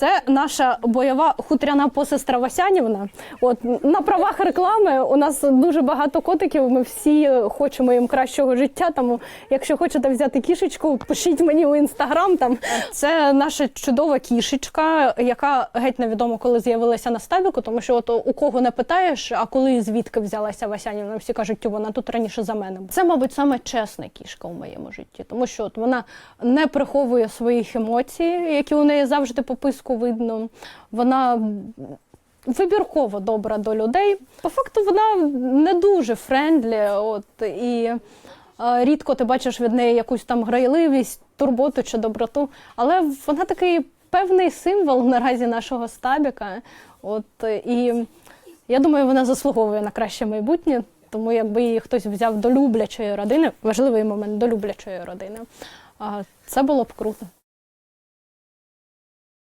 Це наша бойова хутряна посестра Васянівна. От на правах реклами у нас дуже багато котиків. Ми всі хочемо їм кращого життя. Тому, якщо хочете взяти кішечку, пишіть мені у інстаграм. Там це наша чудова кішечка, яка геть невідомо, коли з'явилася на стабіку, тому що от у кого не питаєш, а коли і звідки взялася Васянівна, всі кажуть, вона тут раніше за мене. Це, мабуть, саме чесна кішка в моєму житті, тому що от вона не приховує своїх емоцій, які у неї завжди по писку видно. Вона вибірково добра до людей. По факту вона не дуже френдлі, от і е, рідко ти бачиш від неї якусь там грайливість, турботу чи доброту. Але вона такий певний символ наразі нашого стабіка. От і я думаю, вона заслуговує на краще майбутнє. Тому якби її хтось взяв до люблячої родини, важливий момент до люблячої родини, це було б круто.